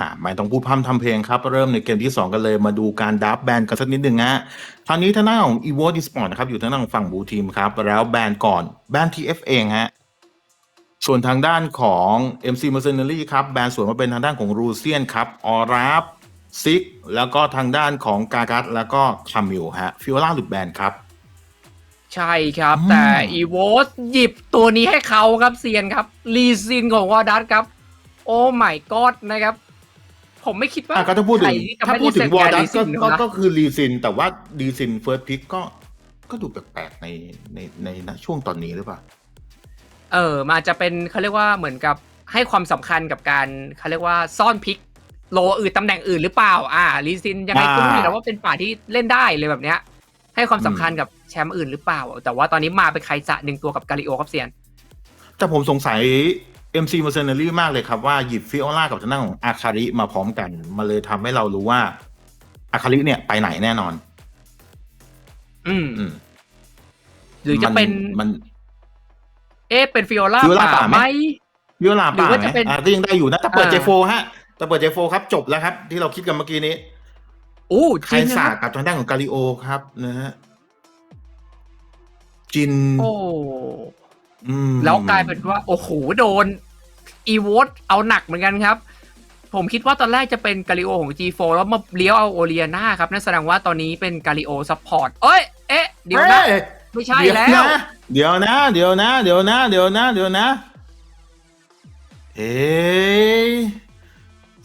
อ่าไม่ต้องพูดพร่ำทำเพลงครับ เริ่มในเกมที่ 2 กันเลยมาดูการดับแบนกันสักนิดหนึ่งฮะทางนี้ทางด้านของ evo e sport นะครับ อยู่ทางด้านของฝั่งบูทีมครับ แล้วแบนก่อนแบน TF เองฮะส่วนทางด้านของ MC Mercenary ครับแบนส่วนมาเป็นทางด้านของรูเซียนครับออราฟซิกแล้วก็ทางด้านของกากัสแล้วก็คามิลฮะฟิโอล่าหลุดแบนครับใช่ครับอืมแต่อีโวสหยิบตัวนี้ให้เขาครับเซียนครับ ลีซินของวอร์ดัสครับ โอ้ไม่กอดนะครับ ผมไม่คิดว่าอะก็ถ้าพูดถึงใครที่จะถ้าไม่พูดถึงวอร์ดัสลีก็ซินก็นะก็คือรีซิน แต่ว่ารีซินเฟิร์สพิกก็ก็ดูแปลกๆในในในณช่วงตอนนี้หรือเปล่า เออมันอาจจะเป็นเขาเรียกว่าเหมือนกับให้ความสำคัญกับการเขาเรียกว่าซ่อนพิกโลอื่นตำแหน่งอื่นหรือเปล่า อ่าลีซินยังไงอ่าก็รู้อยู่แล้วว่าเป็นป่าที่เล่นได้เลยแบบเนี้ย ให้ความสำคัญกับแชมป์อื่นหรือเปล่า แต่ว่าตอนนี้มาเป็นใครจะหนึ่งตัวกับกาลิโอครับเซียน แต่ผมสงสัย MC Mercenary มากเลยครับว่าหยิบฟิโอล่ากับทางด้านของอาคาริมาพร้อมกัน มาเลยทำให้เรารู้ว่าอาคาริเนี่ยไปไหนแน่นอน อืม อืมหรือจะเป็น มัน เอ๊ะเป็นฟิโอล่า Fiola ป่าป่าไหมไหมฟิโอล่าหรือป่าว่าไหมจะเป็นอ่าก็ยังได้อยู่นะแต่เปิดอ่าเจโฟฮะแต่เปิดเจโฟครับ จบแล้วครับ ที่เราคิดกันเมื่อกี้นี้อู้ไคจริงนะสาครับกับทางด้านของกาลิโอครับนะฮะจิน โอ้อืมแล้วกลายเป็นว่า โอ้โห โดน อีวอตเอาหนักเหมือนกันครับ ผมคิดว่าตอนแรกจะเป็นกาลิโอของ G4 แล้วมาเลี้ยวเอาโอเลียนาครับนั่นแสดงว่าตอนนี้เป็นกาลิโอซัพพอร์ตเอ้ยเอ๊ะเดี๋ยวนะเฮ้ยไม่ใช่เดี๋ยวแล้วนะเดี๋ยวนะ เดี๋ยวนะ เดี๋ยวนะ เดี๋ยวนะ เดี๋ยวนะ เอ๊ะ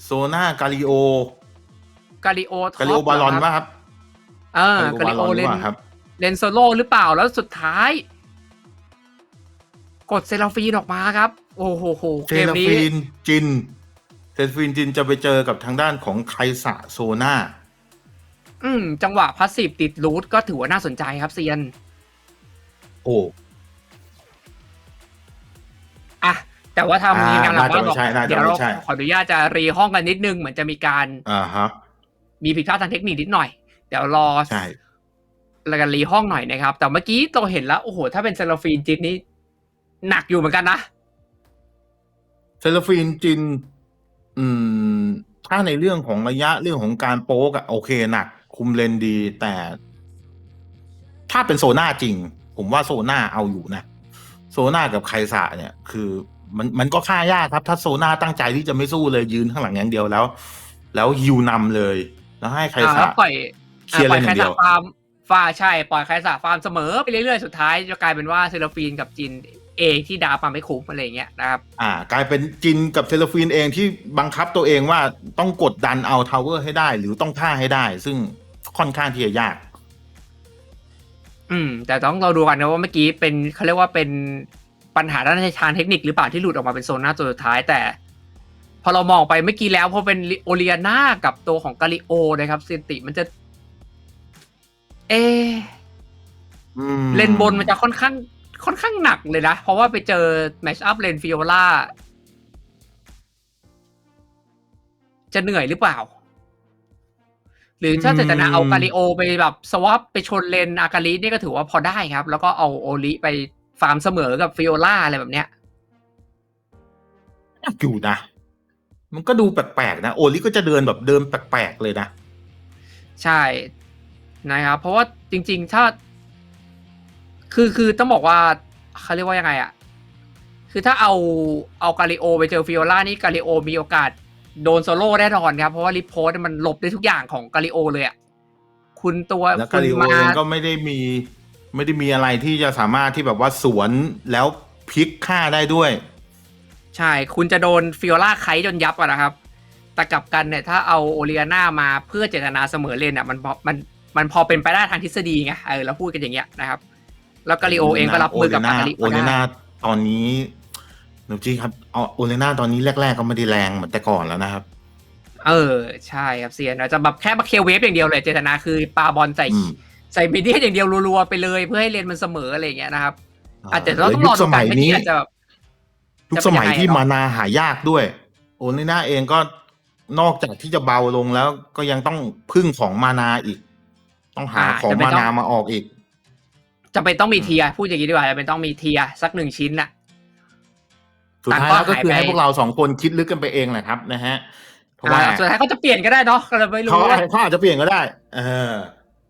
โซน่ากาลิโอกาลิโอท็อปกาลิโอบาลอนเหรป่ะครับ เออกาลิโอหเลรือนปาครับเลนโซโลหรือเปล่าแล้วสุดท้าย กดเซราฟีนออกมาครับ โอ้โหโหเซเกมรานี้ ฟีนจินเซราฟีนจินจะไปเจอกับทางด้านของไคสะโซน่าอืม จังหวะพาสซีฟติดรูทก็ถือว่าน่าสนใจครับเซียน โอ้อะ แต่ว่าทางอ่าทีมงานหลังบ้านบอกน่าจะไม่ใช่น่าจะเดี๋ยวเราไม่ใช่ ขออนุญาตจะรีห้องกันนิดนึง เหมือนจะมีการอ่าฮะ มีผิดพลาดทางเทคนิคนิดหน่อย เดี๋ยวรอใช่แล้วกันรีห้องหน่อยนะครับ แต่เมื่อกี้เราเห็นแล้ว โอ้โห ถ้าเป็นเซลฟีนจิตนี้ หนักอยู่เหมือนกันนะเซราฟีนจิน อืม ถ้าในเรื่องของระยะเรื่องของการโป๊กอะโอเคหนัก คุมเลนดี แต่ ถ้าเป็นโซน่าจริง ผมว่าโซน่าเอาอยู่นะ โซน่ากับไคสะเนี่ย คือมันมันก็ฆ่ายากครับ ถ้าโซน่าตั้งใจที่จะไม่สู้เลยยืนข้างหลังอย่างเดียวแล้ว แล้วฮิวนำเลย แล้วให้ไคอ่าสะแล้วปล่อยเคลียร์อ่าปล่อยเลนอใครย่างเดีสายวฟาร์มฟาใช่ ปล่อยใครสาฟาร์มเสมอไปเรื่อยๆ สุดท้ายจะกลายเป็นว่าเซลฟีนกับจิน เองที่ดาปาไม่คุ้มอะไรอย่างเงี้ยนะครับ อ่ากลายเป็นจินกับเซลฟีนเองที่บังคับตัวเองว่าต้องกดดันเอาทาวเวอร์ให้ได้ หรือต้องฆ่าให้ได้ ซึ่งค่อนข้างที่จะยาก อืม แต่ต้องเราดูกันนะว่าเมื่อกี้เป็นเขาเรียกว่าเป็นปัญหาด้านทางเทคนิคหรือเปล่าที่หลุดออกมาเป็นโซนหน้าตัวสุดท้ายแต่ พอเรามองไปเมื่อกี้แล้วพอเป็นโอเลียนากับตัวของกาลิโอนะครับเซนติมันจะ เอะอืมเลนบนมันจะค่อนข้าง ค่อนข้างหนักเลยนะ เพราะว่าไปเจอแมชอัพเลนฟิโอล่าจะเหนื่อยหรือเปล่า หรือถ้าเจตนาเอากาลิโอไปแบบสวอปไปชนเลนอากาลินี่ก็ถือว่าพอได้ครับ แล้วก็เอาโอลิไปฟาร์มเสมอกับฟิโอล่าอะไรแบบเนี้ยอยู่นะ มันก็ดูแปลกๆนะ โอลิก็จะเดินแบบเดินแปลกๆเลยนะ ใช่นะครับ เพราะว่าจริง ๆ ถ้า คือคือต้องบอกว่าเขาเรียกว่ายังไงอะคือถ้าเอาเอากาลิโอไปเจอฟิโอล่านี่กาลิโอมีโอกาสโดนโซโล่แน่นอนครับ เพราะว่าริโพสมันหลบได้ทุกอย่างของกาลิโอเลยอะคุณตัวแล้วคุกาณลิโอมาเองก็ไม่ได้มี ไม่ได้มีอะไรที่จะสามารถที่แบบว่าสวนแล้วพลิกฆ่าได้ด้วย ใช่ คุณจะโดนฟิโอล่าไคจนยับอะนะครับ แต่กลับกันเนี่ยถ้าเอาโอเลียนามาเพื่อเจตนาเสมอเลนอะมันพอมันมันพอเป็นไปได้ทางทฤษฎีไงเออเราพูดกันอย่างเงี้ยนะครับ แล้วกาลิโอเองก็รับมือกับโออาเลกานาลิโอเลนาตอนนี้หนูจีครับเอาโอเลนาตอนนี้แรกๆก็ไม่ได้แรงเหมือนแต่ก่อนแล้วนะครับ เออ ใช่ครับเซียนอาจจะแบบแค่มาเคลเวฟอย่างเดียวเลยเจตนาคือปาบอลใส่อืมใส่มีเดียอย่างเดียวรัวๆไปเลยเพื่อให้เลนมันเสมออะไรอย่างเงี้ยนะครับ อาจจะต้องแล้วรอยุคดูสกัมันยไม่นี้อาจจะแบบยุคจะสเป็นมัยยังไงที่หรอมานาหายากด้วย โอเลนาเองก็นอกจากที่จะเบาลงแล้วก็ยังต้องพึ่งของมานาอีก ต้องหาของมานามาออกอีก จะเป็นต้องมีเทียร์พูดอย่างนี้ดีกว่าจะเป็นต้องมีเทียร์สักหนึ่งชิ้นน่ะ สุดท้ายแล้วก็คือหายไปให้พวกเราสองคนคิดลึกกันไปเองแหละครับนะฮะเพราะว่าอ่าสุดท้ายเขาจะเปลี่ยนก็ได้เนาะก็เลยไม่รู้เขาว่าเขาอาจจะเปลี่ยนก็ได้ เออ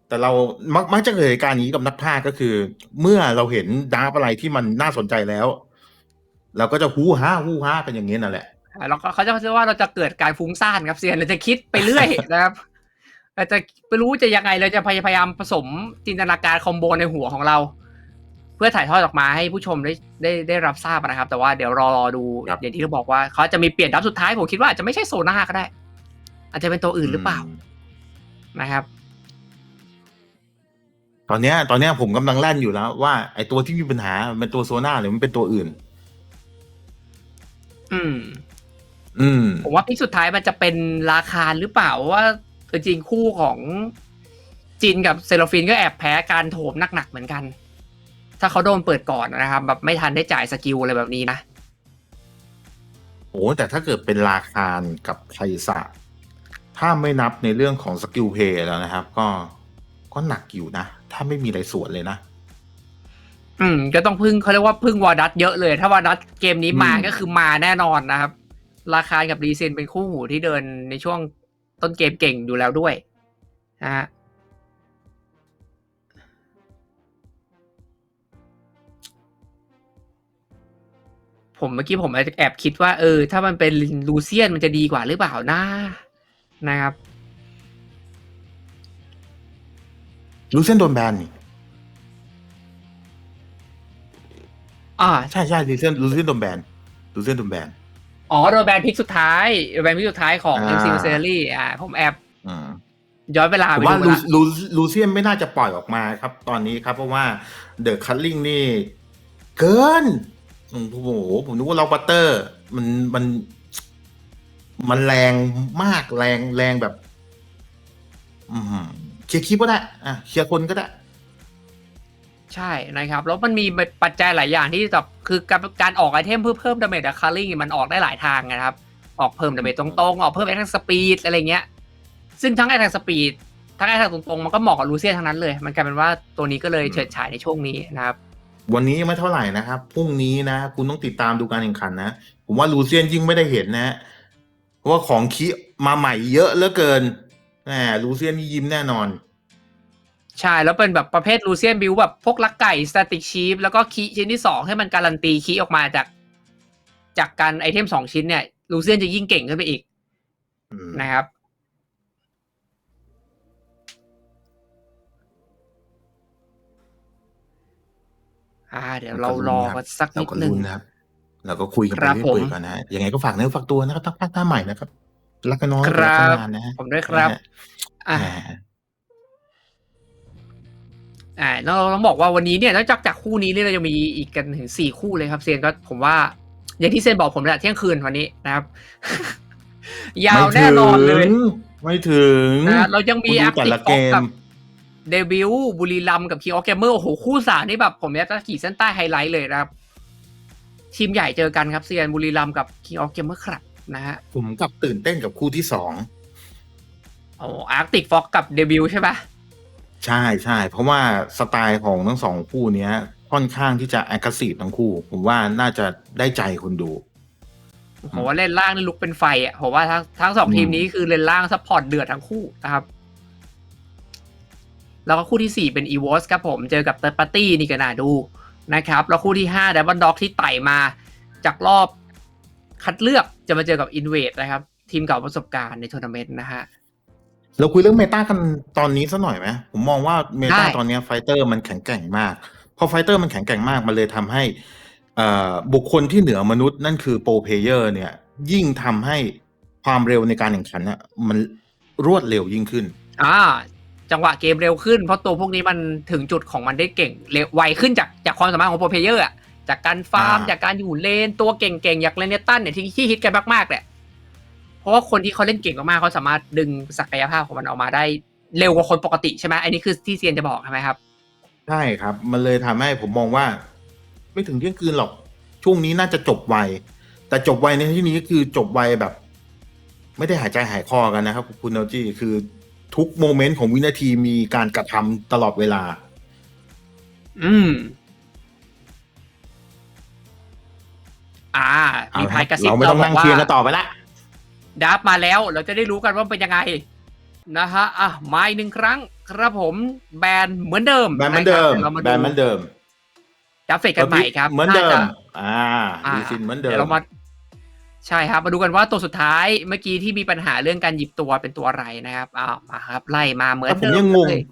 แต่เรามักมักจะเกิดเหตุการณ์นี้กับนักพากย์ก็คือ เมื่อเราเห็นดราฟอะไรที่มันน่าสนใจแล้ว เราก็จะฮู้ฮ่าฮู้ฮ่ากันอย่างนี้นั่นแหละอ่าเราก็เขาจะเชื่อว่าเราจะเกิดการฟุ้งซ่านครับเซียนเราจะคิดไปเรื่อยนะครับ เราจะไม่รู้จะยังไงเราจะพยายามผสมจินตนาการคอมโบในหัวของเรา เพื่อถ่ายทอดออกมาให้ผู้ชมได้ได้ได้รับทราบนะครับ แต่ว่าเดี๋ยวรอรอดูครับ อย่างที่เขาบอกว่าเขาจะมีเปลี่ยนดับสุดท้ายผมคิดว่าอาจจะไม่ใช่โซน่าก็ได้ อาจจะเป็นตัวอื่นหรือเปล่านะครับ ตอนเนี้ยตอนเนี้ยผมกำลังแล่นอยู่แล้วว่าไอตัวที่มีปัญหามันเป็นตัวโซน่าหรือมันเป็นตัวอื่น อืม อืม ผมว่าพิกสุดท้ายมันจะเป็นราคาหรือเปล่าว่า จริงๆคู่ของจินกับเซโลฟินก็แอบแพ้การโถมหนักๆเหมือนกัน ถ้าเขาโดนเปิดก่อนนะครับ แบบไม่ทันได้จ่ายสกิลอะไรแบบนี้นะโอ้แต่ถ้าเกิดเป็นราคากับไคสะถ้าไม่นับในเรื่องของสกิลเพย์แล้วนะครับ ก็ก็หนักอยู่นะ ถ้าไม่มีอะไรส่วนเลยนะ อืม ก็ต้องพึ่งเขาเรียกว่าพึ่งวอร์ดัตเยอะเลย ถ้าวอร์ดัตเกมนี้มาอืมก็คือมาแน่นอนนะครับ ราคากับรีเซนเป็นคู่หูที่เดินในช่วง ต้นเกมเก่งอยู่แล้วด้วยนะฮะผมเมื่อกี้ผมแอบคิดว่าเออ ถ้ามันเป็นลูเซียนมันจะดีกว่าหรือเปล่านะนะครับรู้เส้นโดนแบนนี่อ่าใช่ใช่รู้เส้นรู้เส้นโดนแบนรู้เส้นโดนแบน อ๋อโดนแบนพิกสุดท้ายโดนแบนพิกสุดท้ายของ อ่า MC s e r i อ่าผมแอบอืม ย้อนเวลาผมไปว่าดูลูละลูลูเซียนไม่น่าจะปล่อยออกมาครับ ตอนนี้ครับ เพราะว่าเดอะคัตลิงนี่ เกินอืมโอ้โหผมนึกว่าเราบัตเตอร์ มันมัน มันแรงมากแรงแรงแบบ อืมเคลียร์คลิปก็ได้อะเคลียร์คนก็ได้ ใช่นะครับ แล้วมันมีปัจจัยหลายอย่างที่แบบ คือการการออกไอเทมเพื่อเพิ่มดาเมจอะคาริงมันออกได้หลายทางนะครับ ออกเพิ่มดาเมจตรงๆ ออกเพิ่มแอคทางสปีดอะไรเงี้ย ซึ่งทั้งแอคทางสปีดทั้งแอคทางตรงๆ มันก็เหมาะกับลูเซียนทั้งนั้นเลย มันกลายเป็นว่าตัวนี้ก็เลยอืมเฉิดฉายในช่วงนี้นะครับ วันนี้ยังไม่เท่าไหร่นะครับพรุ่งนี้นะ คุณต้องติดตามดูการแข่งขันนะ ผมว่าลูเซียนยิ่งไม่ได้เห็นนะ เพราะว่าของคิมาใหม่เยอะเหลือเกินแหมลูเซียนนี่ยิ้มแน่นอน ใช่ แล้วเป็นแบบประเภทลูเซียนบิวแบบพวกลักไก่ส t ตติกชีฟแล้วก็คีชิ้นที่สองให้มันการันตีคีออกมาจาก จากการไอเทมสองชิ้นเนี่ยลูเซียนจะยิ่งเก่งขึ้นไปอีกอืมนะครับ อ่า เดี๋ยวเรารอกันสักเรานิดก็นึงลุ้นนะครับเราก็คุยกันไปครับเรื่อยผมๆก่อนนะฮะยังไงก็ฝากเนื้อฝากตัวนะครับตั้งภาคหน้าใหม่นะครับ รักกันน้อยครับรักกันนานนะฮะผมด้วยครับนะฮะอ่าแหม อ่าเราต้องบอกว่าวันนี้เนี่ยนอกจากจากคู่นี้เนี่ยเราจะมีอีกกันถึงสี่คู่เลยครับเซียนก็ผมว่า อย่างที่เซียนบอกผมแหละเที่ยงคืนวันนี้นะครับ ยาวแน่นอนเลย ไม่ถึงนะเรายังมีคุณอาดูแต่ร์ติละกเกกับมเดบิวต์บุรีรัมย์กับคีออเกมเมอร์โอ้โหคู่สามนี่แบบผมอยากจะขีดเส้นใต้ไฮไลท์เลยนะครับ ทีมใหญ่เจอกันครับเซียนบุรีรัมย์กับคีออเกมเมอร์ครับนะฮะผมกลับตื่นเต้นกับคู่ที่สองโอ้อาร์ติกฟ็อกกับเดบิวต์ใช่ปะ ใช่ใช่เพราะว่าสไตล์ของทั้งสองคู่เนี้ย ค่อนข้างที่จะแอคทีฟทั้งคู่ ผมว่าน่าจะได้ใจคนดู ผมว่าเล่นล่างนี่ลุกเป็นไฟอะผมว่าทั้งทั้งสองอืมทีมนี้คือเล่นล่างซัพพอร์ตเดือดทั้งคู่นะครับ แล้วก็คู่ที่สี่เป็นอีวอสครับผมเจอกับเตอร์ปาร์ตี้นี่ก็น่าดูนะครับ แล้วคู่ที่ห้าดับเบิลด็อกที่ไต่มาจากรอบคัดเลือกจะมาเจอกับอินเวดนะครับ ทีมเก่าประสบการณ์ในทัวร์นาเมนต์นะฮะ เราคุยเรื่องเมตากันตอนนี้สักหน่อยไหมผมมองว่าเมตาได้ตอนเนี้ยไฟเตอร์มันแข็งแกร่งมากพอไฟเตอร์มันแข็งแกร่งมากมันเลยทำให้เอ่อบุคคลที่เหนือมนุษย์นั่นคือโปรเพเยอร์เนี่ย ยิ่งทำให้ความเร็วในการแข่งขันอะมันรวดเร็วยิ่งขึ้น อ่า จังหวะเกมเร็วขึ้นเพราะตัวพวกนี้มันถึงจุดของมันได้เก่งเร็วไวขึ้นจากจากความสามารถของโปรเพเยอร์อะจากการฟาร์มอ่าจากการอยู่เลนตัวเก่งๆ อย่างเลนเนตันเนี่ยที่ที่ฮิตกันมากๆเนี่ยเพ ราะว่าคนที่เขาเล่นเก่งมากๆเขาสามารถดึงศักยภาพของมันออกมาได้เร็วกว่าคนปกติใช่ไหมอันนี้คือที่เซียนจะบอกใช่ไหมครับ ใช่ครับ มันเลยทำให้ผมมองว่า ไม่ถึงเที่ยงคืนหรอก ช่วงนี้น่าจะจบไว แต่จบไวในที่นี้ก็คือจบไวแบบ ไม่ได้หายใจหายคอกันนะครับ คุณเนลจี้คือทุกโมเมนต์ของวินาทีมีการกระทำตลอดเวลา อืม อ่า มีเอาละพายกระซิบเราไม่ต้องนั่งบกว่าเคลียร์กันต่อไปละ ดับมาแล้วเราจะได้รู้กันว่าเป็นยังไงนะฮะอะมาอีกหนึ่งครั้งครับผมแบนเหมือนเดิมแบนเหมือนเดิมะครับแบนเหมือนเดิมดับเฟกกันใหม่ครับเหมือนเดิมาจะอ่าอ่าดีซินเหมือนเดิมดี๋ยวเรามาใช่ครับมาดูกันว่าตัวสุดท้ายเมื่อกี้ที่มีปัญหาเรื่องการหยิบตัวเป็นตัวอะไรนะครับอ้าวมาครับไล่มาเหมือนแต่ผมเดิยังงงเลย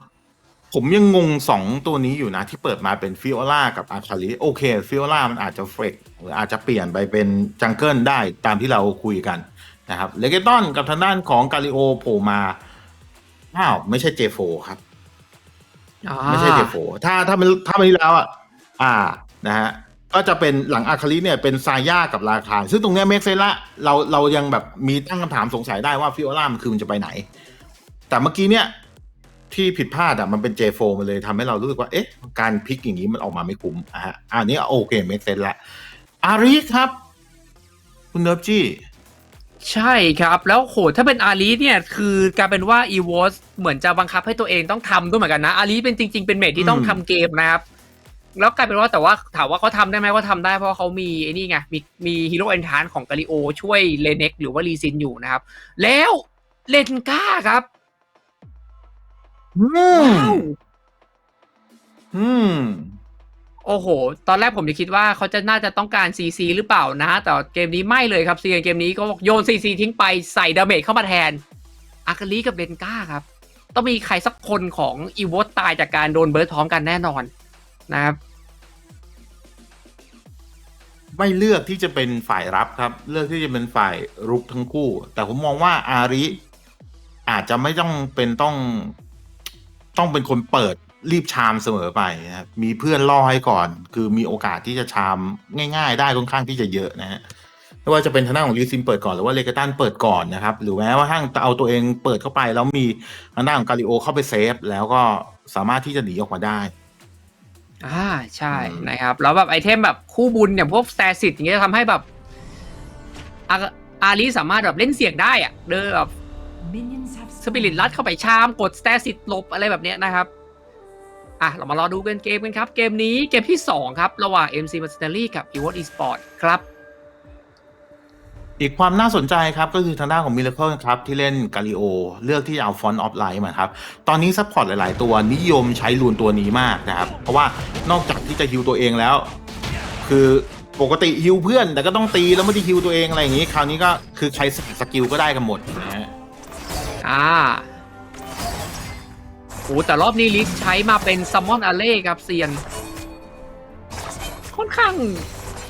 ผมยังงงสองตัวนี้อยู่นะ ที่เปิดมาเป็นฟิโอล่ากับอาคาริโอเคฟิโอล่ามันอาจจะเฟกหรืออาจจะเปลี่ยนไปเป็นจังเกิลได้ตามที่เราคุยกัน นะครับเลเกตอนกับทางด้านของกาลิโอโผล่มาอ้าวไม่ใช่เจโฟครับอ่าไม่ใช่เจโฟถ้าถ้ามันถ้ามันที่แล้วอะอ่านะฮะก็จะเป็นหลังอาคาริเนี่ยเป็นซาย่ากับราคา ซึ่งตรงเนี้ยเมกเซนละเราเรายังแบบมีตั้งคำถามสงสัยได้ว่าฟิโอล่ามันคือมันจะไปไหน แต่เมื่อกี้เนี่ยที่ผิดพลาดอะมันเป็นเจโฟมันเลยทำให้เรารู้สึกว่าเอ๊ะ การพลิกอย่างนี้มันออกมาไม่คุ้มอะฮะอันนี้โอเคเมกเซนละอาริครับ คุณเนิร์ฟจี้ ใช่ครับ แล้วโหถ้าเป็นอาลีเนี่ยคือกลายเป็นว่าอีวอสเหมือนจะบังคับให้ตัวเองต้องทำด้วยเหมือนกันนะอาลีเป็นจริง ๆ เป็นเมทที่ต้องอืมทำเกมนะครับ แล้วกลายเป็นว่าแต่ว่าถามว่าเขาทำได้ไหมก็ทำได้เพราะว่าเขามีไอ้นี่ไงมีมีฮีโร่เอนทานของกาลิโอช่วยเลเน็กหรือว่าลีซินอยู่นะครับ แล้วเลนก้าครับอืมว้าว อืม โอ้โห ตอนแรกผมจะคิดว่าเขาจะน่าจะต้องการ CC หรือเปล่านะ แต่เกมนี้ไม่เลยครับซีเกมนี้ก็โยน CC ทิ้งไปใส่ดาเมจเข้ามาแทน อากาลีกับเบนก้าครับ ต้องมีใครสักคนของอีวอตตายจากการโดนเบิร์ดพร้อมกันแน่นอนนะครับ ไม่เลือกที่จะเป็นฝ่ายรับครับ เลือกที่จะเป็นฝ่ายรุกทั้งคู่ แต่ผมมองว่าอาริอาจจะไม่ต้องเป็นต้อง ต้องเป็นคนเปิด รีบชามเสมอไปนะครับมีเพื่อนล่อให้ก่อน คือมีโอกาสที่จะชามง่าย ๆ ได้ค่อนข้างที่จะเยอะนะฮะไม่ว่าจะเป็นทางด้านของลีซินเปิดก่อนหรือว่าเลกาตันเปิดก่อนนะครับ หรือแม้ว่าห้างเอาตัวเองเปิดเข้าไป แล้วมีทางด้านของกาลิโอเข้าไปเซฟ แล้วก็สามารถที่จะหนีออกมาได้อ่าใช่อืมนะครับ แล้วแบบไอเทมแบบคู่บุญอย่างพวกแซซิตอย่างเงี้ยจะทำให้แบบอาอาลีสามารถแบบเล่นเสียงได้อะเดินแบบสปิริตลัดเข้าไปชามกดสเตสิตลบอะไรแบบเนี้ยนะครับ อะ เรามารอดูกันเกมกันครับ เกมนี้เกมที่ 2 ครับ ระหว่าง MC Mercenary กับ e v o t Esport ครับ อีกความน่าสนใจครับก็คือทางด้านของมิ r เคิลครับที่เล่นกาลิโอเลือกที่จะเอาฟอนต์ออฟไลน์มาครับ ตอนนี้ซัพพอร์ตหลาย ๆ ตัวนิยมใช้รูนตัวนี้มากนะครับ เพราะว่านอกจากที่จะฮิวตัวเองแล้ว คือปกติฮิวเพื่อน แต่ก็ต้องตีแล้วไม่ได้ฮิวตัวเองอะไรอย่างนี้ คราวนี้ก็คือใช้สกิลก็ได้กันหมดนะฮะอ่า โอ้แต่รอบนี้ลิสใช้มาเป็นซัมมอนอาเล่ครับเซียน ค่อนข้าง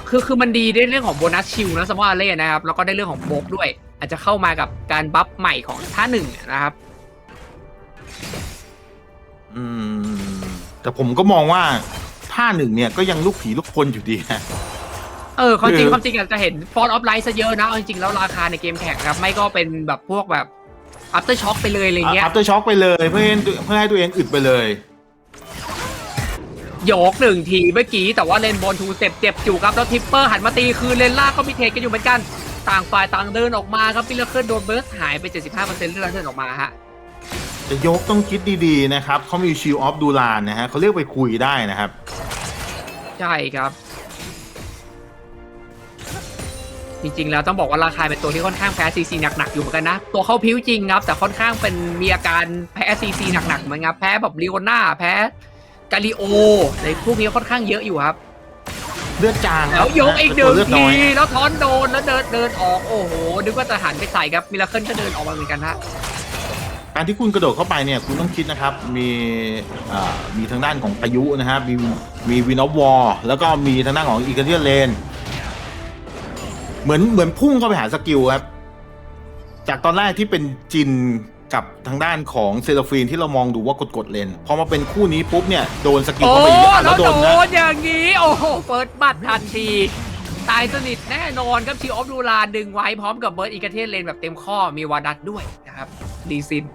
คือคือมันดีในเรื่องของโบนัสชิลนะซัมมอนอาเล่นะครับ แล้วก็ได้เรื่องของโบกด้วย อาจจะเข้ามากับการบัฟใหม่ของท่าหนึ่งนะครับ อืม แต่ผมก็มองว่าท่าหนึ่งเนี่ยก็ยังลูกผีลูกคนอยู่ดีนะ เออความจริงคือ ความจริงอาจจะเห็นฟอนออฟไลท์ซะเยอะนะเอาจริงๆแล้วราคาในเกมแข่งครับ ไม่ก็เป็นแบบพวกแบบ อั t เตอร์ช็อคไปเลยอะไรเงี้ยอัพเตอร์ช็อคไปเลยเพื่อให้เพื่อให้ตัวเองอึดไปเลยโยกหนึ่งทีเมื่อกี้แต่ว่าเลนบอลทูเจ็บเจ็บอยู่ครับแล้วทิปเปอร์หันมาตีคืนเลนล่างก็มีเทคกันอยู่เหมือนกันต่างฝ่ายต่างเดินออกมาครับพิลเลอร์เคิลโดนเบิร์สหายไป 75%เรื่องเดินออกมาฮะจะยกต้องคิดดีๆนะครับเขามีชิลออฟดูลานนะฮะเขาเรียกไปคุยได้นะครับ ใช่ครับ จริงๆ แล้วต้องบอกว่าราคาเป็นตัวที่ค่อนข้างแพ้ซีซีหนักๆ อยู่เหมือนกันนะ ตัวเขาพิ้วจริงครับ แต่ค่อนข้างเป็นมีอาการแพ้ซีซีหนักๆเหมือนกันครับแพ้แบบลิโอน่าแพ้กาลิโอในพวกนี้ค่อนข้างเยอะอยู่ครับ เลือดจางคแล้รัวบยกอีกหนึ่งเลือดน้ทีอยแล้วทอนโดนแล้วเดินเดินออกโอ้โหนึกว่าจะหันไปใส่ครับมิลเคิลก็เดินออกมาเหมือนกันฮะการที่คุณกระโดดเข้าไปเนี่ยคุณต้องคิดนะครับมีอ่ามีทางด้านของพายุนะฮะมีมีวินอฟวอลแล้วก็มีทางด้านของอีกเทียเลน เหมือนเหมือนพุ่งเข้าไปหาสกิลครับ จากตอนแรกที่เป็นจินกับทางด้านของเซราฟีนที่เรามองดูว่ากดกดๆเลนพอมาเป็นคู่นี้ปุ๊บเนี่ยโดนสกิลโอ้เข้าไปอย่างนี้อะแล้แล้ววโดโดนนะนอย่างนี้ โอ้โหเปิดบัตรทันที ตายสนิทแน่นอนครับชีออฟดูลาดึงไว้พร้อมกับเบิร์ดอีกาเทนเลนแบบเต็มข้อมีวาดัตด้วยนะครับดีซิน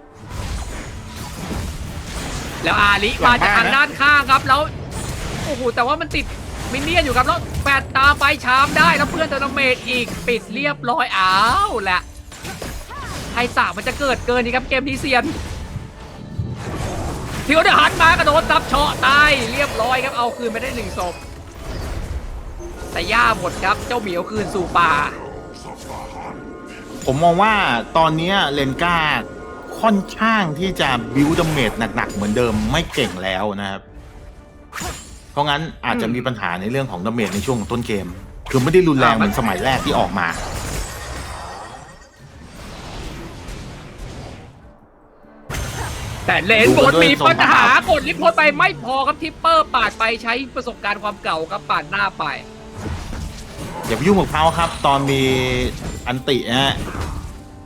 แล้วอาลิมาจากทางด้านข้างครับแล้ว โอ้โหแต่ว่ามันติด มินเนี่ยนอยู่ครับแล้วแปดตามไปชามได้แล้วเพื่อนเตอร์เมดอีกปิดเรียบร้อยอ้าวแหละไทยสามมันจะเกิดเกินนี่ครับเกมนี้เซียนทิวเดอร์หันมากระโดดซับเชาะตายเรียบร้อยครับเอาคืนไปได้หนึ่งศพแต่ย่าหมดครับเจ้าเหมียวคืนสู่ป่า ผมมองว่าตอนนี้เลนกาค่อนข้างที่จะบิวดาเมจหนักๆเหมือนเดิมไม่เก่งแล้วนะครับ เพราะงั้นอาจจะมีปัญหาในเรื่องของดาเมจในช่วงของต้นเกม คือไม่ได้รุนแรงเหมือนสมัยแรกที่ออกมาแต่เลนบนมีปัญหากดลิฟต์โพสไปไม่พอครับทิปเปอร์ปาดไปใช้ประสบการณ์ความเก่าครับปาดหน้าไป อย่าไปยุ่งกับเขาครับ ตอนมีอันตินะฮะ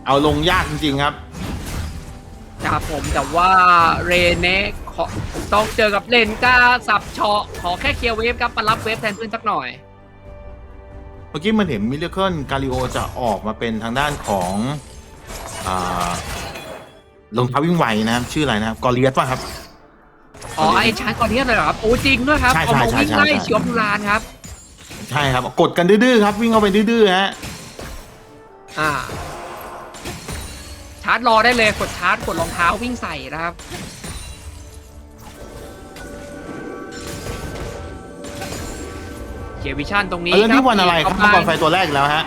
เอาลงยากจริงๆครับ ครับผมแต่ว่าเรเน่ ขอต้องเจอกับเลนก้าสับเฉาะขอแค่เคลียร์เวฟครับมารับเวฟแทนเพื่อนสักหน่อย เมื่อกี้มันเห็นมิเลเคิลกาลิโอจะออกมาเป็นทางด้านของอ่ารองเท้าวิ่งไวนะครับ ชื่ออะไรนะครับกอเลียสป่ะครับ อ๋อไอชาร์จก่อนเทียบเลยเหรอครับโอ้จริงด้วยครับใช่เอามาใช่วิ่งใช่ไล่ใช่เฉียวพุรานครับ ใช่ครับ กดกันดื้อๆครับ วิ่งเข้าไปดื้อๆฮะ อ่า ชาร์จรอได้เลยกดชาร์จกดรองเท้าวิ่งใส่นะครับ ขียวิชั่นตรงนี้เออนี่คบวันอะไรครับปมังมากณรไฟตัวแรกอีกแล้วฮะ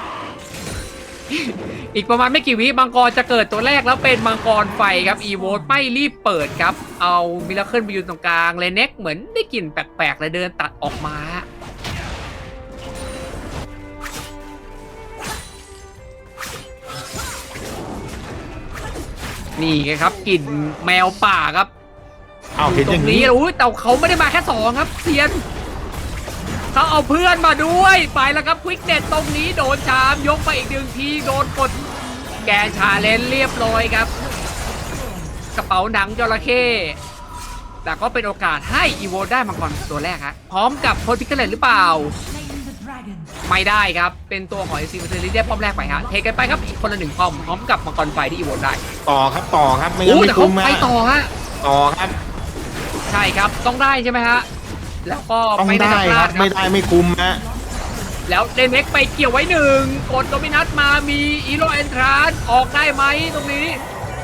อีกประมาณไม่กี่วิมังกรจะเกิดตัวแรกแล้วเป็นมังกรไฟครับอีโวตไม่รีบเปิดครับ เอามิราเคิลไปยืนตรงกลางเลเน็กเหมือนได้กลิ่นแปลกๆเลยเดินตัดออกมานี่ไงครับกลิ่นแมวป่าครับอ้าวเห็นตอรย่างงนี้นี้อุ้ยแต่เขาไม่ได้มาแค่สองครับเซียน เขาเอาเพื่อนมาด้วย ไปแล้วครับควิกเน็ตตรงนี้โดนชามยกไปอีกหนึ่งทีโดนกด แกนชาเลนจ์เรียบร้อยครับ กระเป๋าหนังจระเข้แต่ก็เป็นโอกาสให้อีโวได้มังกรตัวแรกฮะพร้อมกับโพลพิกเกเลตหรือเปล่า Slain the dragon. ไม่ได้ครับ เป็นตัวของเอซีเซอรี่ได้ป้อมแรกไปฮะเทกันไปครับอีกคนละหนึ่งป้อมพร้อมกับมังกรไฟที่อีโวได้ต่อครับต่อครับไม่งั้นโอ้ไม่แต่เขาคุ้มไปฮะต่อฮะต่อครับ ใช่ครับต้องได้ใช่ไหมฮะ แล้วก็ต้องไม่ได้ได้จะพคลารัดบครับไม่ได้ไม่คุ้มฮะแล้วเดนเน็กไปเกี่ยวไว้หนึ่งกดโดมินัสมามีอีโรเอนทรานออกได้ไหมตรงนี้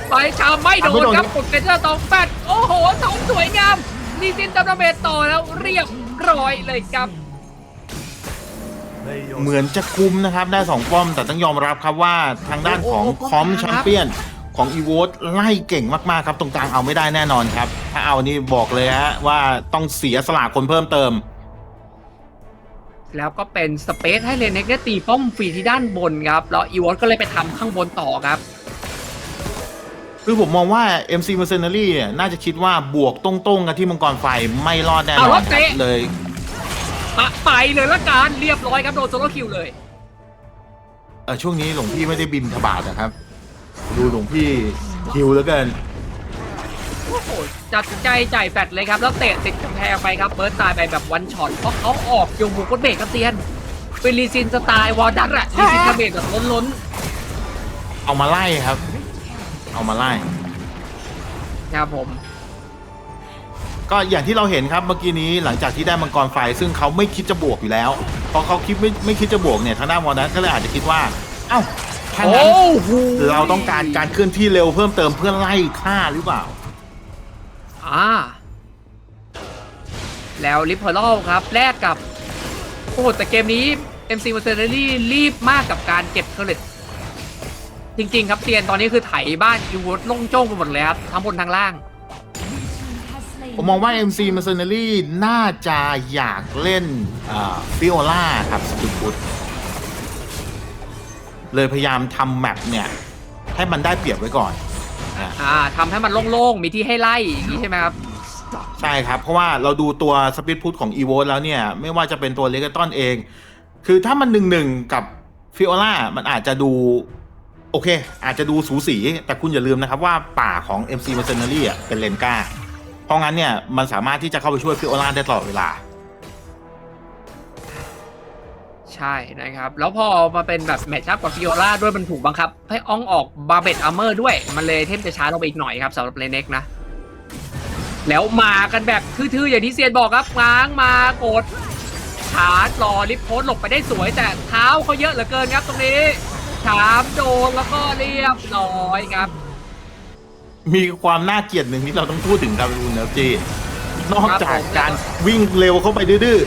ไปชามไม่โดนครับกดเกเจอร์ตองแปดโอ้โหสองสวยงามนี่ซินดับเบตต่อแล้วเรียบร้อยเลยครับ เหมือนจะคุ้มนะครับได้สองป้อมแต่ต้องยอมรับครับว่าทางด้านของโอ้โหคอมครับ แชมเปี้ยน ของอีโวตไล่เก่งมากๆครับ ตรงกลางเอาไม่ได้แน่นอนครับ ถ้าเอานี่บอกเลยฮะว่าต้องเสียสละคนเพิ่มเติม แล้วก็เป็นสเปซให้เลนเน็กได้ตีป้อมฟรีที่ด้านบนครับ แล้วอีวอตก็เลยไปทำข้างบนต่อครับ คือผมมองว่า MC Mercenary เนี่ยน่าจะคิดว่าบวกตรงๆกันที่มังกรไฟไม่รอดแน่นเอาอรนถคเตะรับเลย ปะไปเลยละกันเรียบร้อยครับโดนโซโลคิวเลย เออช่วงนี้หลวงพี่ไม่ได้บินทบาทนะครับ ดูหลวงพี่คิวแล้วเกินโอ้โหจัดใจจ่ายแฟดเลยครับ แล้วเตะติดกำแพงไปครับเบิร์ตตายไปแบบวันช็อตเพราะเขาออกยงบุกกดเบรกครับเตียน เป็นลีซินสไตล์วอลดัตอะลีซินกระเบรกแบบล้นเอามาไล่ครับ เอามาไล่ ๆครับผม ก็อย่างที่เราเห็นครับเมื่อกี้นี้หลังจากที่ได้มังกรไฟ ซึ่งเขาไม่คิดจะบวกอยู่แล้วพอเขาคิดไม่ไม่คิดจะบวกเนี่ยทางด้านวอร์นัทก็เลยอาจจะคิดว่า เอ้า ถ้าโอ้งั้นโหเราต้องการการเคลื่อนที่เร็วเพิ่มเติมเพื่อไล่ฆ่าหรือเปล่า อ่า แล้วลิปเพอร์ลครับแลกกับ โอ้โหแต่เกมนี้ MC m e r c e n a r y รีบมากกับการเก็บเครดิตจริง ๆ ครับเตียนตอนนี้คือไถบ้านยูวตล่งโจ้งไปหมดเลยครับทั้งบนทั้งล่าง Has slain ผมมองว่า MC Mercenary น่าจะอยากเล่นฟิโอล่าครับสกิลฟุต เลยพยายามทำแมปเนี่ย ให้มันได้เปรียบไว้ก่อนนะอ่าทำให้มันโล่งๆ มีที่ให้ไล่อย่างนี้ใช่ไหมครับ ใช่ครับ เพราะว่าเราดูตัวสปีดพุทของ e v o แล้วเนี่ย ไม่ว่าจะเป็นตัวเลก a ตอนเอง คือถ้ามันหนึ่งหนึ่งกับฟิโอล่ามันอาจจะดู โอเค อาจจะดูสูสี แต่คุณอย่าลืมนะครับว่าป่าของ MC Mercenary อะเป็นเลนก้าเพราะงั้นเนี่ย มันสามารถที่จะเข้าไปช่วยฟิโอล่าได้ตลอดเวลา ใช่นะครับ แล้วพอมาเป็นแบบแมทชัพกับฟิโอล่าด้วยมันถูกบังคับ ให้อองออกบาเบตอาร์เมอร์ด้วย มันเลยเทมจะช้าลงไปอีกหน่อยครับสำหรับเลเน็กนะ แล้วมากันแบบทื่อๆอย่างที่เซียนบอกครับง้างมากดชาร์จรอลิฟต์โพสต์หลบไปได้สวยแต่เท้าเขาเยอะเหลือเกินครับตรงนี้ถามโดนแล้วก็เรียบร้อยครับ มีความน่าเกลียดหนึ่งที่เราต้องพูดถึงครับคุณเนฟจีนอกจากการวิ่งเร็วเข้าไปดื้อ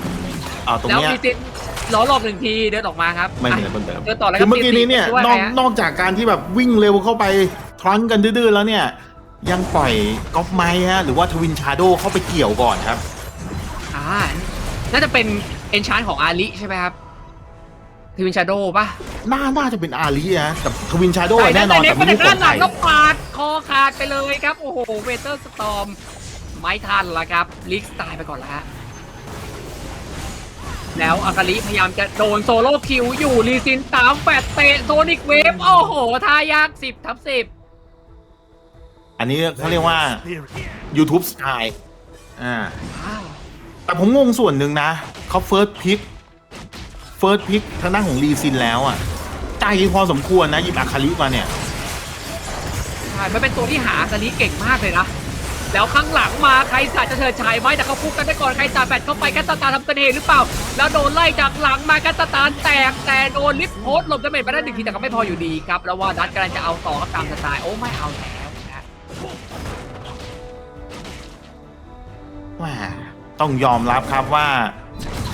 ๆเอาตรงแล้วเนี้ยลีซิน ล้อหลบหนึ่งทีเดินออกมาครับไม่มีอะอะไรเพิ่มเติมเดินต่อแล้วคือเมื่อกี้นี้เนี่ยช่วยนใครอกฮะนอกจากการที่แบบวิ่งเร็วเข้าไปทรันกันดื้อๆแล้วเนี่ย ยังปล่อยก๊อปไม้ฮะหรือว่าทวินชาโดเข้าไปเกี่ยวก่อนครับอ่าน่าจะเป็นเอนชานของอาลิใช่ไหมครับทีวินชาโดป่ะน่าน่าจะเป็นอาลีนะแต่ทวินชาโดใช่แน่นอนแต่แต่เน็กไม่มารู้จากขอด้างนหใคลัรงก็ปาดคอขาดไปเลยครับ โอ้โหเวเตอร์สตอม ไม่ทันละครับลิกตายไปก่อนละฮะ แล้วอากาลิพยายามจะโดนโซโล่คิวอยู่ลีซินสามแปดเตะโซนิกเวฟโอ้โหทายากสิบทับสิบอันนี้เขาเรียกว่า YouTube สไตล์อ่า แต่ผมงงส่วนหนึ่งนะ เขาเฟิร์สพิก เฟิร์สพิกทางด้านของลีซินแล้วอะ ใจพอสมควรนะ หยิบอาคาริมาเนี่ย ใช่มันเป็นตัวที่หาอากาลิเก่งมากเลยนะ แล้วข้างหลังมาใครสาดจะเฉิดฉายไหมแต่เขาพูดกันได้ก่อนใครสาดแบตเข้าไปกันตาตาทำเสน่ห์หรือเปล่า แล้วโดนไล่จากหลังมากันตาตาแตกแต่โดนลิฟต์โพสต์หลบดาเมจไปได้หนึ่งทีแต่ก็ไม่พออยู่ดีครับแล้วว่าดัตกำลังจะเอาต่อครับตามสไตล์โอ้ไม่เอาแล้วนะแหม่ต้องยอมรับครับว่า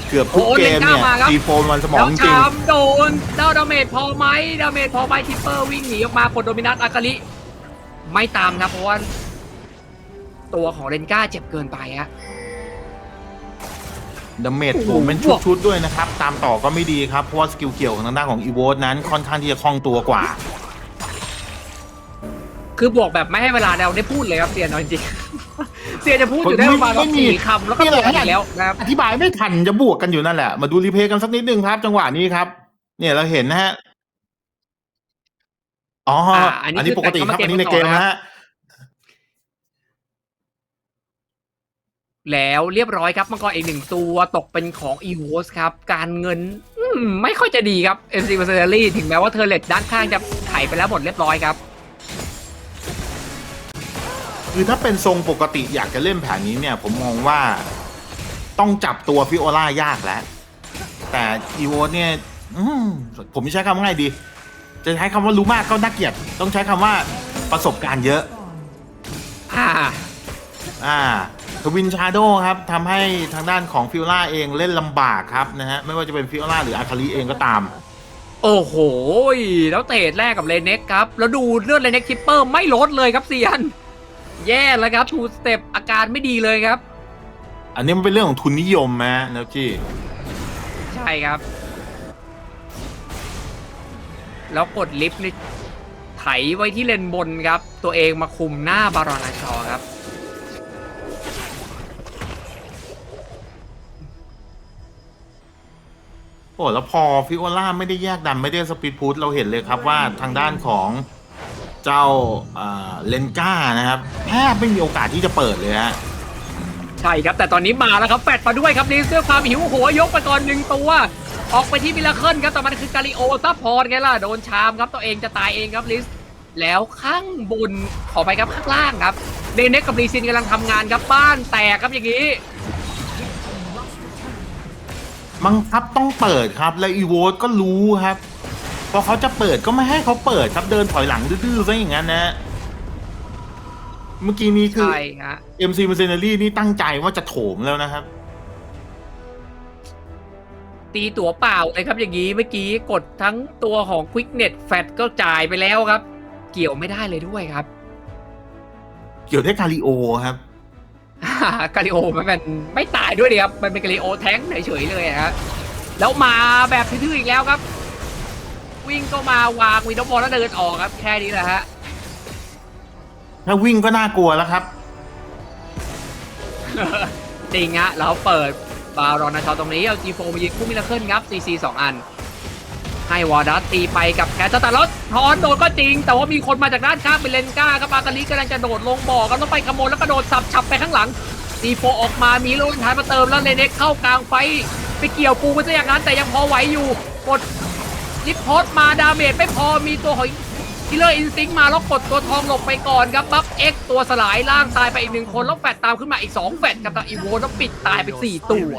เกือบทุกโอ้เกเล่นมหน้าเนี่ยมาครับตีโฟนวันสมอแล้งวจริงชามโดนเจ้าดาเมจพอไหมดาเมจพอไหมทิปเปอร์วิ่งหนีออกมากดโดมินัสอากาลิไม่ตามนะเพราะว่า ตัวของเรนก้าเจ็บเกินไปฮะ ดาเมจโอ้โหผมเป็นชุดๆด้วยนะครับ ตามต่อก็ไม่ดีครับ เพราะว่าสกิลเกี่ยวของทางด้านของอีโวนั้นค่อนข้างที่จะคล่องตัวกว่า คือบวกแบบไม่ให้เวลาเราได้พูดเลยครับเซียนเอาจริงๆเซียนจะพูดอยู่ได้ประมาณไม่มี สี่คำแล้วก็นี่บแหวละกกันอีกแล้วนะครับ อธิบายไม่ทันจะบวกกันอยู่นั่นแหละ มาดูรีเพลย์กันสักนิดนึงครับ จังหวะนี้ครับ เนี่ยเราเห็นนะฮะ อ๋ออาอันนี้อันนี้คือปกติครับแต่อัก็นมานี้ในเกมเกมต่อนะนะฮะ แล้วเรียบร้อยครับมังกรอีกหนึ่งตัวตกเป็นของอีโวสครับ การเงินอืมไม่ค่อยจะดีครับ MC m e r c e n a r y ถึงแม้ว่าเธอเลตด้านข้างจะไถไปแล้วหมดเรียบร้อยครับ คือถ้าเป็นทรงปกติอยากจะเล่นแผนนี้เนี่ย ผมมองว่าต้องจับตัวฟิโอล่ายากแล้ว แต่อีโวเนี่ยอืมผมจะใช้คำว่าไงดี จะใช้คำว่ารู้มากก็น่าเกลียด ต้องใช้คำว่าประสบการณ์เยอะอ่า อ่าทวินชาโดครับทำให้ทางด้านของฟิโอล่าเองเล่นลำบากครับนะฮะ ไม่ว่าจะเป็นฟิโอล่าหรืออาคาริเองก็ตาม โอ้โห แล้วเตะแรกกับเลเน็กครับ แล้วดูเลือดเลเน็กทิปเปอร์ไม่ลดเลยครับเซียน แย่แล้วครับทูสเต็ปอาการไม่ดีเลยครับ อันนี้มันเป็นเรื่องของทุนนิยมนะเนกี้ใช่ครับ แล้วกดลิฟต์นี่ไถไว้ที่เลนบนครับ ตัวเองมาคุมหน้าบารอนาชอครับ โอ้แล้วพอฟิโอล่าไม่ได้แยกดันไม่ได้สปีดพุทเราเห็นเลยครับว่าทางด้านของเจ้าอ่าเลนก้านะครับแทบไม่มีโอกาสที่จะเปิดเลยฮะใช่ครับแต่ตอนนี้มาแล้วครับแฟดมาด้วยครับลิสด้วยความหิวโหวยยกไปก่อนหนึ่งตัวออกไปที่มิลเคิลครับแต่มันคือกาลิโอซัพพอร์ตไงล่ะโดนชามครับตัวเองจะตายเองครับลิสแล้วข้างบนขอไปครับข้างล่างครับเดเน็กกับรีซินกำลังทำงานครับบ้านแตกครับอย่างนี้ บังคับต้องเปิดครับ และอีโวตก็รู้ครับ พอเขาจะเปิดก็ไม่ให้เขาเปิดครับเดินถอยหลังดื้อๆซะอย่างนั้นนะเมื่อกี้นี้คือใช่ฮะ MC Mercenary นี่ตั้งใจว่าจะโถมแล้วนะครับ ตีตัวเปล่าเลยครับอย่างนี้เมื่อกี้กดทั้งตัวของ Quicknet แฟดก็จ่ายไปแล้วครับ เกี่ยวไม่ได้เลยด้วยครับ เกี่ยวได้คาริโอครับ กาลิโอมันเป็นไม่ตายด้วยดิครับ มันเป็นกาลิโอแท้งเฉยๆเลยฮะแล้วมาแบบทื่อๆอีกแล้วครับ วิ่งก็มาวางวีดบอลแล้วเดินออกครับ แค่นี้แหละฮะถ้าวิ่งก็น่ากลัวแล้วครับ จริงฮะเราเปิดบารอนนาชอตรงนี้เอา G4 มายิงคู่มิลเคิลครับ CC 2อัน ให้วอร์ดัสตีไปกับแคสตาร์ลอสทอนโดนก็จริง แต่ว่ามีคนมาจากด้านข้างเป็นเลนก้าครับอากาลิกำลังจะโดดลงบ่อกันต้องไปขโมยแล้วก็โดดสับฉับไปข้างหลังซีโฟออกมามีโลนทานมาเติมแล้วเลเน็กเข้ากลางไฟไปเกี่ยวปูไปซะอย่างนั้นแต่ยังพอไหวอยู่กดลิฟพอสมาดาเมจไม่พอมีตัวของ คิลเลอร์อินซิงมาแล้วกดตัวทองหลบไปก่อนครับบัฟเอ็กตัวสลายล่างตายไปอีกหนึ่งคนแล้วแฟดตามขึ้นมาอีก 2 แฟดกับทางอีโวแล้วปิดตายไป 4 ตัว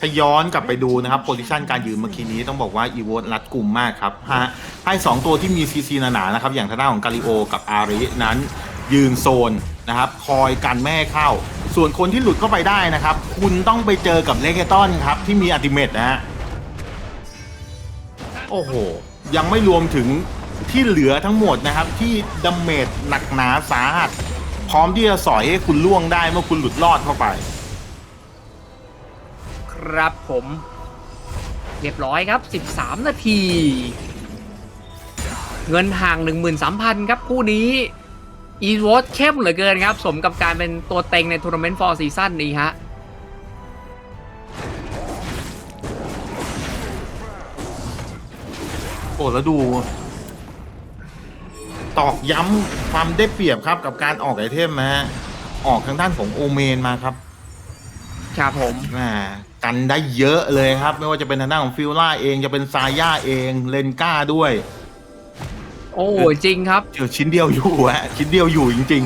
ถ้าย้อนกลับไปดูนะครับโพซิชันการยืนเมื่อกี้นี้ต้องบอกว่าอีโวตรัดกลุ่มมากครับฮะให้ 2 ตัวที่มีซีซีหนาๆนะครับอย่างทางด้านของกาลิโอกับอารินั้นยืนโซนนะครับคอยกันไม่ให้เข้า ส่วนคนที่หลุดเข้าไปได้นะครับ คุณต้องไปเจอกับเลเกตอนครับที่มีอัติเมตนะฮะโอ้โหยังไม่รวมถึง ที่เหลือทั้งหมดนะครับที่ดาเมจหนักหนาสาหัส พร้อมที่จะสอยให้คุณล่วงได้เมื่อคุณหลุดรอดเข้าไป ครับผม เรียบร้อยครับ 13 นาที เงินห่าง 13,000 ครับคู่นี้อีวอตเข้มเหลือเกินครับ สมกับการเป็นตัวเต็งในทัวร์นาเมนต์ฟอร์ซีซั่นนี้ฮะโอ้แล้วดู ตอกย้ำความได้เปรียบครับกับการออกไอเทมนะฮะออกทางด้านของโอเมนมาครับครับผมแหมกันได้เยอะเลยครับ ไม่ว่าจะเป็นทางด้านของฟิลล่าเองจะเป็นซาย่าเองเลนก้าด้วย โอ้จริงครับเจอชิ้นเดียวอยู่ฮะชิ้นเดียวอยู่จริง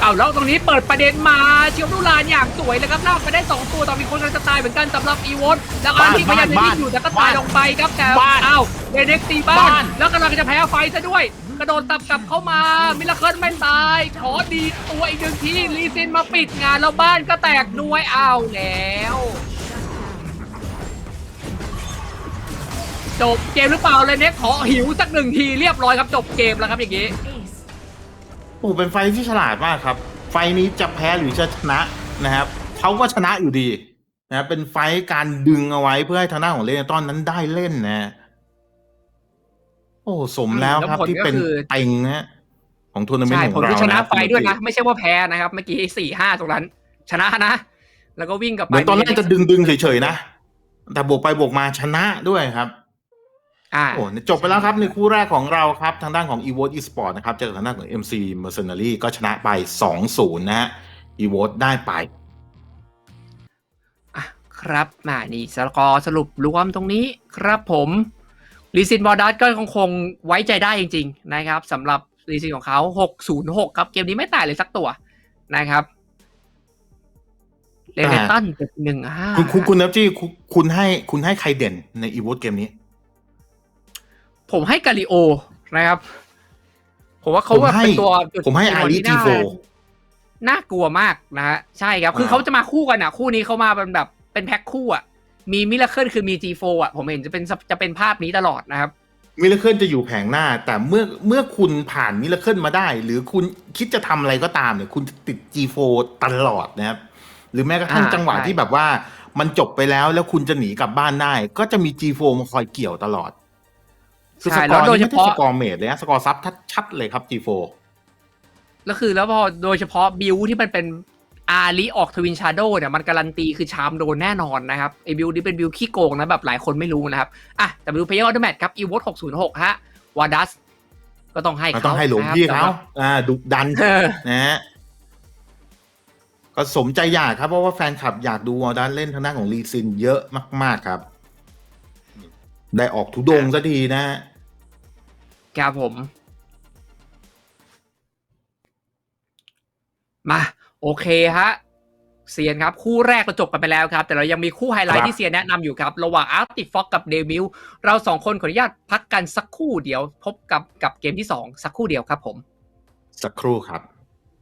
เอาแล้วตรงนี้เปิดประเด็นมาเชียวนุลานอย่างสวยเลยครับลากไปได้ 2 ตัวแต่มีคนกำลังจะตายเหมือนกันสำหรับอีวอนแล้วอันที่พยายามจะยิงอยู่แต่ก็ตายลงไปครับแต่บ้านเอ้าเดเน็กตีบ้าบ้าน นแล้วกำลังจะแพ้ไฟซะด้วย กระโดดตับกลับเข้ามา มิลเคิลไม่ตาย ขอดีตัวอีกหนึ่งทีลีซินมาปิดงานแล้วบ้านก็แตกด้วยเอาแล้ว จบเกมหรือเปล่าเลยเน็กขอหิวสักหนึ่งทีเรียบร้อยครับจบเกมแล้วครับอย่างนี้ โอ้เป็นไฟที่ฉลาดมากครับ ไฟนี้จะแพ้หรือจะชนะนะครับเขาก็ชนะอยู่ดีนะครับเป็นไฟการดึงเอาไว้เพื่อให้ทางด้านของเลนตอนนั้นได้เล่นนะ โอ้สมแล้วครับแล้วผลที่เป็นก็คือเต็งนะฮะของทัวร์นาเมนต์ใช่ของผลเราคือชนะคไฟรับด้วยนะ ไม่ใช่ว่าแพ้นะครับ เมื่อกี้สี่ห้าตรงนั้น ชนะนะ แล้วก็วิ่งกลับเหไปมือนตอนแรกจะดึงดึงๆเฉยๆนะ แต่บวกไปบวกมาชนะด้วยครับอ่าโอ้จบไปแล้วครับในคู่แรกของเราครับ ทางด้านของ e v o t eSport นะครับเจอกับทางด้านของ MC Mercenary ก็ชนะไป 2-0 นะฮะ e v o t ได้ไปอะครับมานี่สกอร์สรุปรวมตรงนี้ครับผม ลีซินบอร์ดัสก็คงคงไว้ใจได้จริง ๆ นะครับสำหรับลีซินของเขา 606 ครับ เกมนี้ไม่แตกเลยสักตัวนะครับเลเวตันเป็นหนึ่งห้าคุณคุณคุณนับจี้คุณคุณให้คุณให้ใครเด่นใน e v o t เกมนี้ ผมให้กาลิโอนะครับ ผมว่าเขาผมแบบให้เป็นตัวจุดผมให้ตัวอาริที่ G4 น่าน่ากลัวมากนะฮะใช่ครับ คืออ่าเขาจะมาคู่กันอะ คู่นี้เขามาเป็นแบบเป็นแพ็คคู่อะ มีมิราเคิลคือมี G4 อะผมเห็นจะเป็นจะเป็นภาพนี้ตลอดนะครับมิลเคิลจะอยู่แผงหน้า แต่เมื่อเมื่อคุณผ่านมิลเคิลมาได้ หรือคุณคิดจะทำอะไรก็ตามเนี่ยคุณจะติด G4 ตลอดนะครับ หรือแม้กระทั่งอ่าจังหวะใช่ที่แบบว่ามันจบไปแล้วแล้วคุณจะหนีกลับบ้านได้ ก็จะมี G4 มาคอยเกี่ยวตลอดคือสใช่กแล้อวร์โดยนี่เฉไม่ใช่พาะสกอร์เมดเลยนะสกอร์ซับชัดๆเลยครับ G4 แล้วคือแล้วพอโดยเฉพาะบิวที่มันเป็น อาลีออกทวินชาโดเนี่ยมันการันตีคือชามโดนแน่นอนนะครับไอบิวนี้เป็นบิวขี้โกงนะแบบหลายคนไม่รู้นะครับอะแต่มาดูเพย์ออเดอร์แมทครับอีวอต606ฮะวาดัสก็ต้องให้มันเขาต้องให้หลวงพี่นะคเขารับอ่าดุดันเออนะฮะก็สมใจอยากครับ เพราะว่าแฟนคลับอยากดูวอลดันเล่นทางด้านของลีซินเยอะมาก ๆครับ ได้ออกทุดงค์สักทีนะฮะครับผม มา โอเคฮะเซียนครับ คู่แรกเราจบกันไปแล้วครับ แต่เรายังมีคู่ไฮไลครัท์บที่เซียนแนะนำอยู่ครับ ระหว่างอาร์ติฟอกกับเดมิลเราสองคนขออนุญาตพักกันสักครู่เดียว พบกับกับเกมที่สองสักครู่เดียวครับผม สักครู่ครับ